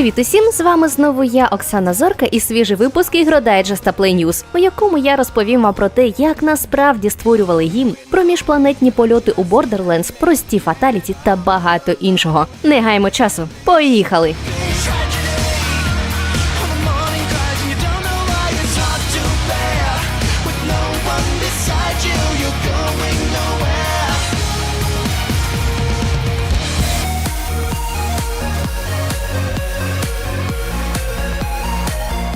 Привіт усім! З вами знову я, Оксана Зорка, і свіжий випуск ігродайджеста Play News, у якому я розповім вам про те, як насправді створювали гімн, про міжпланетні польоти у Borderlands, прості фаталіті та багато іншого. Не гаймо часу. Поїхали!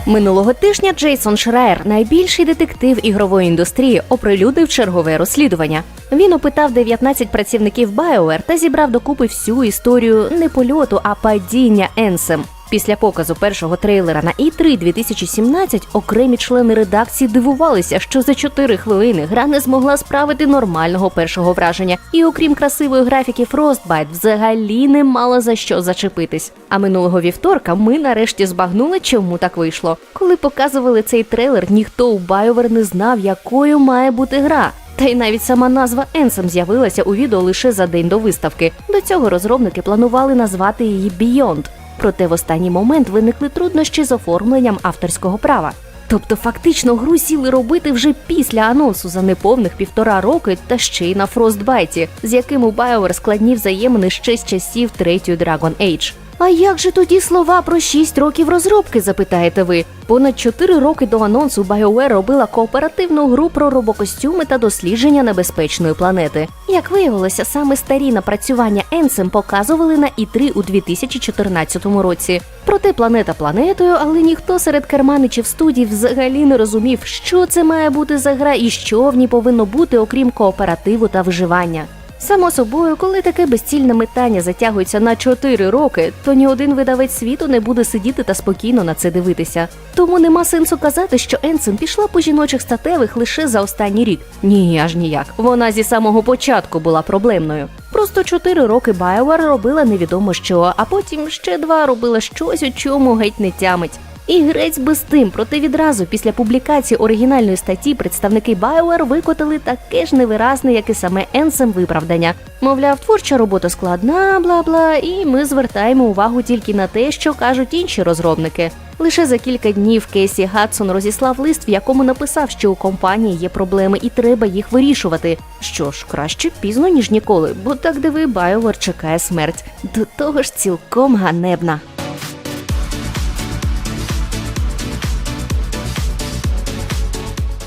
Минулого тижня Джейсон Шраєр, найбільший детектив ігрової індустрії, оприлюднив чергове розслідування. Він опитав 19 працівників BioWare та зібрав докупи всю історію не польоту, а падіння Енсем. Після показу першого трейлера на E E3 2017 окремі члени редакції дивувалися, що за 4 хвилини гра не змогла справити нормального першого враження, і окрім красивої графіки Frostbite, взагалі не мала за що зачепитись. А минулого вівторка ми нарешті збагнули, чому так вийшло. Коли показували цей трейлер, ніхто у BioWare не знав, якою має бути гра. Та й навіть сама назва Енсем з'явилася у відео лише за день до виставки. До цього розробники планували назвати її Beyond. Проте в останній момент виникли труднощі з оформленням авторського права. Тобто фактично гру сіли робити вже після анонсу за неповних півтора роки та ще й на Фростбайті, з яким у BioWare складні взаємини ще з часів третьої Dragon Age. А як же тоді слова про 6 років розробки, запитаєте ви? Понад 4 роки до анонсу BioWare робила кооперативну гру про робокостюми та дослідження небезпечної планети. Як виявилося, саме старі напрацювання Енсем показували на І3 у 2014 році. Проте планета планетою, але ніхто серед керманичів студій взагалі не розумів, що це має бути за гра і що в ній повинно бути, окрім кооперативу та виживання. Само собою, коли таке безцільне метання затягується на 4 роки, то ні один видавець світу не буде сидіти та спокійно на це дивитися. Тому нема сенсу казати, що Енсен пішла по жіночих статевих лише за останній рік. Ні, аж ніяк. Вона зі самого початку була проблемною. Просто 4 роки BioWare робила невідомо що, а потім ще два робила щось, у чому геть не тямить. І грець би з тим, проте відразу після публікації оригінальної статті представники BioWare викотили таке ж невиразне, як і саме Енсем виправдання. Мовляв, творча робота складна, бла бла, і ми звертаємо увагу тільки на те, що кажуть інші розробники. Лише за кілька днів Кейсі Гадсон розіслав лист, в якому написав, що у компанії є проблеми і треба їх вирішувати. Що ж, краще пізно ніж ніколи, бо так диви BioWare чекає смерть. До того ж, цілком ганебна.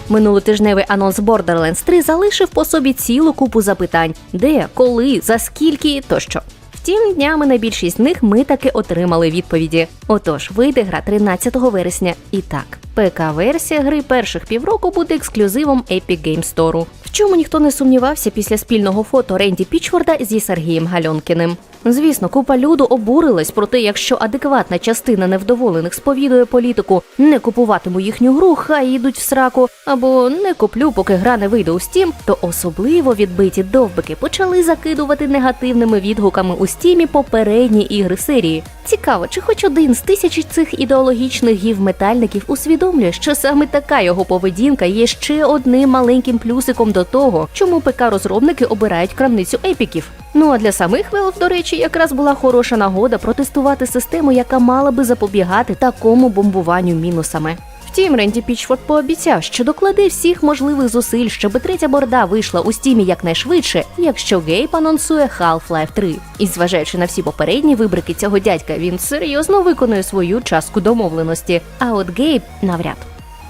Минулотижневий анонс Borderlands 3 залишив по собі цілу купу запитань: де, коли, за скільки тощо. Втім, днями на більшість з них ми таки отримали відповіді. Отож, вийде гра 13 вересня. І так, ПК-версія гри перших півроку буде ексклюзивом Epic Game Store. В чому ніхто не сумнівався після спільного фото Ренді Пічворда зі Сергієм Гальонкіним. Звісно, купа люду обурилась, проте якщо адекватна частина невдоволених сповідує політику не купуватиму їхню гру, хай йдуть в сраку, або не куплю, поки гра не вийде у Steam, то особливо відбиті довбики почали закидувати негативними відгуками у стімі попередні ігри серії. Цікаво, чи хоч один з тисячі цих ідеологічних гів-метальників усвідомлює, що саме така його поведінка є ще одним маленьким плюсиком до того, чому ПК-розробники обирають крамницю епіків. Ну а для самих Valve, до речі, якраз була хороша нагода протестувати систему, яка мала би запобігати такому бомбуванню мінусами. Втім, Ренді Пічфорд пообіцяв, що докладе всіх можливих зусиль, щоб третя борда вийшла у стімі якнайшвидше, якщо Гейб анонсує Half-Life 3. І зважаючи на всі попередні вибрики цього дядька, він серйозно виконує свою частку домовленості. А от Гейб навряд.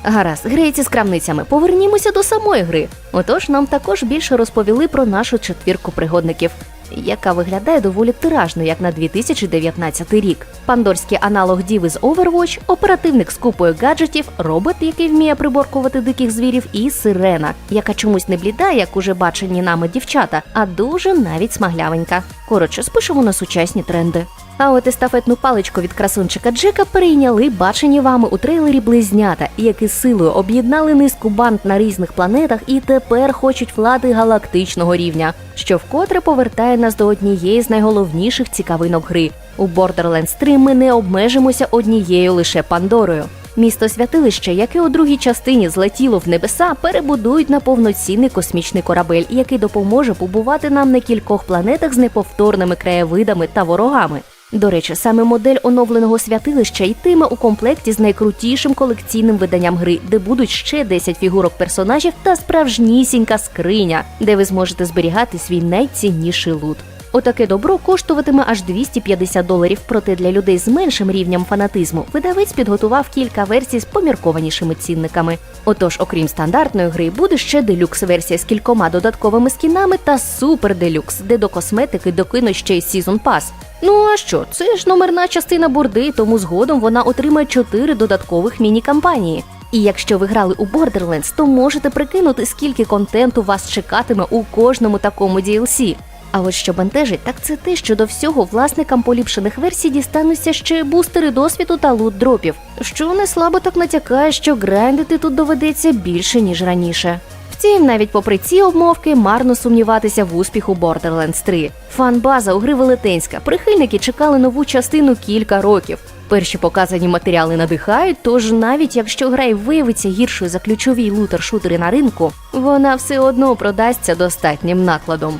Гаразд, грейці з крамницями, повернімося до самої гри. Отож, нам також більше розповіли про нашу четвірку пригодників, яка виглядає доволі тиражно, як на 2019 рік. Пандорський аналог Діви з Overwatch, оперативник з купою гаджетів, робот, який вміє приборкувати диких звірів, і сирена, яка чомусь не бліда, як уже бачені нами дівчата, а дуже навіть смаглявенька. Коротше, спишемо на сучасні тренди. А от естафетну паличку від красунчика Джека перейняли бачені вами у трейлері близнята, які силою об'єднали низку банд на різних планетах і тепер хочуть влади галактичного рівня, що вкотре повертає нас до однієї з найголовніших цікавинок гри У Borderlands 3 ми не обмежимося однією лише Пандорою. Місто святилище, яке у другій частині злетіло в небеса, перебудують на повноцінний космічний корабель, який допоможе побувати нам на кількох планетах з неповторними краєвидами та ворогами. До речі, саме модель оновленого святилища йтиме у комплекті з найкрутішим колекційним виданням гри, де будуть ще 10 фігурок персонажів та справжнісінька скриня, де ви зможете зберігати свій найцінніший лут. Отаке добро коштуватиме аж 250 доларів. Проте для людей з меншим рівнем фанатизму видавець підготував кілька версій з поміркованішими цінниками. Отож, окрім стандартної гри, буде ще делюкс-версія з кількома додатковими скінами та супер делюкс, де до косметики докинуть ще й Season Pass. Ну а що, це ж номерна частина бурди, тому згодом вона отримає чотири додаткових міні-кампанії. І якщо ви грали у Borderlands, то можете прикинути, скільки контенту вас чекатиме у кожному такому DLC. А от що бентежить, так це те, що до всього власникам поліпшених версій дістануться ще бустери досвіду та лут дропів, що не слабо так натякає, що грайндити тут доведеться більше ніж раніше. Втім, навіть попри ці обмовки, марно сумніватися в успіху Borderlands 3. Фан-база у гри велетенська. Прихильники чекали нову частину кілька років. Перші показані матеріали надихають, тож навіть якщо гра й виявиться гіршою за ключові лутер-шутери на ринку, вона все одно продасться достатнім накладом.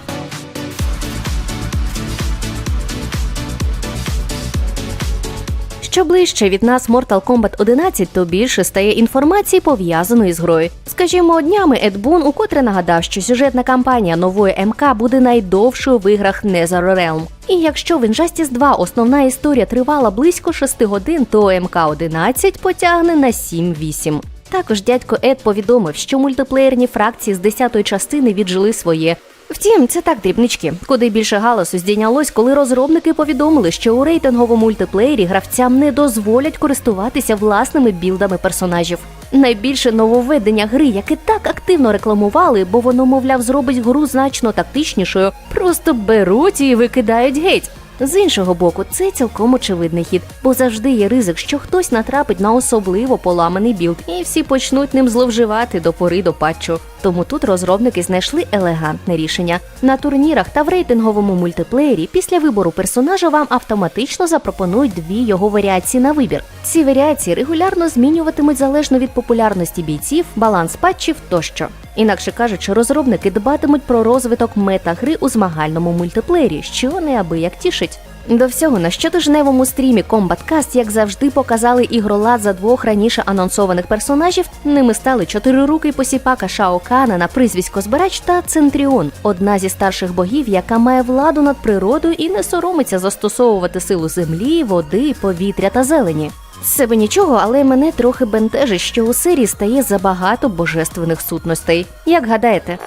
Що ближче від нас Mortal Kombat 11, то більше стає інформації пов'язаної з грою. Скажімо, днями Ед Бун укотре нагадав, що сюжетна кампанія нової МК буде найдовшою в іграх NetherRealm. І якщо в Injustice 2 основна історія тривала близько 6 годин, то МК 11 потягне на 7-8. Також дядько Ед повідомив, що мультиплеєрні фракції з 10-ї частини віджили своє. Втім, це так дрібнички. Куди більше галасу здійнялось, коли розробники повідомили, що у рейтинговому мультиплеєрі гравцям не дозволять користуватися власними білдами персонажів. Найбільше нововведення гри, яке так активно рекламували, бо воно, мовляв, зробить гру значно тактичнішою, просто беруть і викидають геть. З іншого боку, це цілком очевидний хід, бо завжди є ризик, що хтось натрапить на особливо поламаний білд, і всі почнуть ним зловживати до пори до патчу. Тому тут розробники знайшли елегантне рішення. На турнірах та в рейтинговому мультиплеєрі після вибору персонажа вам автоматично запропонують дві його варіації на вибір. Ці варіації регулярно змінюватимуть залежно від популярності бійців, баланс патчів тощо. Інакше кажучи, розробники дбатимуть про розвиток мета-гри у змагальному мультиплеєрі, що неабияк тішить. До всього на щотижневому стрімі Combat Cast, як завжди, показали ігролад за двох раніше анонсованих персонажів. Ними стали чотирирукий посіпака Шао Кана на прізвисько Збирач та Центріон, одна зі старших богів, яка має владу над природою і не соромиться застосовувати силу землі, води, повітря та зелені. З себе нічого, але мене трохи бентежить, що у серії стає забагато божественних сутностей. Як гадаєте?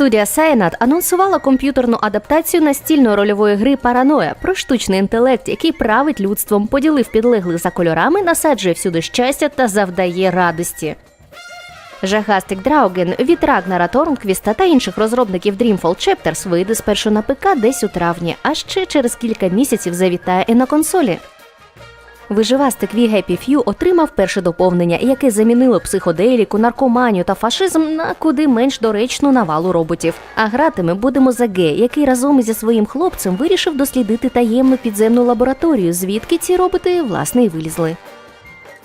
Студія Сайнат анонсувала комп'ютерну адаптацію настільної рольової гри Параноя про штучний інтелект, який править людством, поділив підлеглих за кольорами, насаджує всюди щастя та завдає радості. Жагастик Драуген від Рагнара Торнквіста та інших розробників Dreamfall Chapters вийде спершу на ПК десь у травні, а ще через кілька місяців завітає і на консолі. Виживастик Ві Happy Few отримав перше доповнення, яке замінило психоделіку, наркоманію та фашизм на куди менш доречну навалу роботів. А гратиме будемо за Ге, який разом зі своїм хлопцем вирішив дослідити таємну підземну лабораторію, звідки ці роботи власне й вилізли.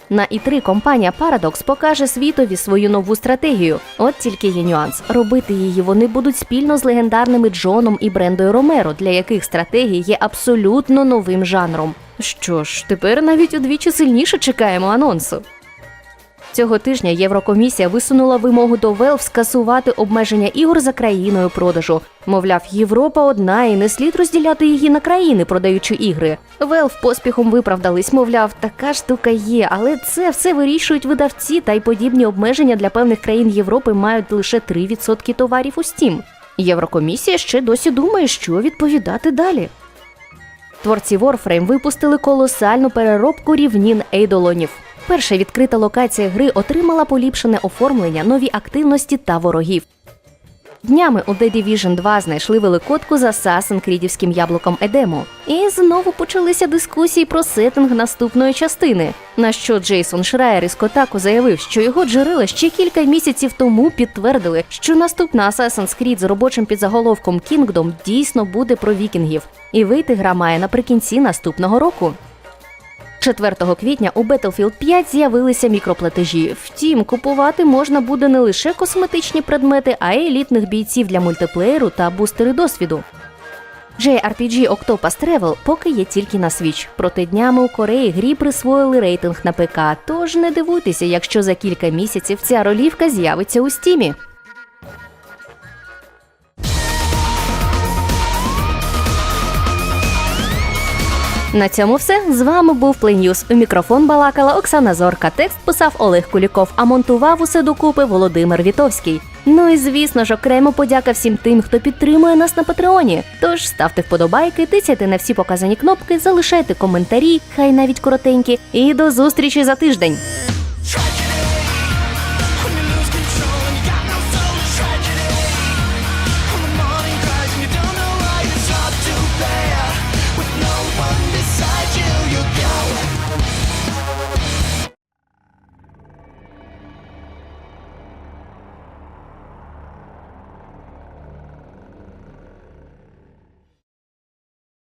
На І3 компанія Парадокс покаже світові свою нову стратегію. От тільки є нюанс. Робити її вони будуть спільно з легендарними Джоном і Брендою Ромеро, для яких стратегія є абсолютно новим жанром. Що ж, тепер навіть удвічі сильніше чекаємо анонсу. Цього тижня Єврокомісія висунула вимогу до Valve скасувати обмеження ігор за країною продажу. Мовляв, Європа одна і не слід розділяти її на країни, продаючи ігри. Valve поспіхом виправдались, мовляв, така штука є, але це все вирішують видавці, та й подібні обмеження для певних країн Європи мають лише 3% товарів у Steam. Єврокомісія ще досі думає, що відповідати далі. Творці Warframe випустили колосальну переробку рівнін ейдолонів. Перша відкрита локація гри отримала поліпшене оформлення, нові активності та ворогів. Днями у The Division 2 знайшли великодку з Assassin's Крідівським яблуком Едему. І знову почалися дискусії про сеттинг наступної частини. На що Джейсон Шрайер із Котаку заявив, що його джерела ще кілька місяців тому підтвердили, що наступна Assassin's Creed з робочим підзаголовком Kingdom дійсно буде про вікінгів, і вийти гра має наприкінці наступного року. 4 квітня у Battlefield 5 з'явилися мікроплатежі. Втім, купувати можна буде не лише косметичні предмети, а й елітних бійців для мультиплеєру та бустери досвіду. JRPG Octopus Travel поки є тільки на Switch. Проте днями у Кореї грі присвоїли рейтинг на ПК. Тож не дивуйтеся, якщо за кілька місяців ця ролівка з'явиться у стімі. На цьому все. З вами був Плейньюз. У мікрофон балакала Оксана Зорка. Текст писав Олег Куліков, а монтував усе докупи Володимир Вітовський. Ну і звісно ж, окремо подяка всім тим, хто підтримує нас на Патреоні. Тож ставте вподобайки, тисяйте на всі показані кнопки, залишайте коментарі, хай навіть коротенькі. І до зустрічі за тиждень.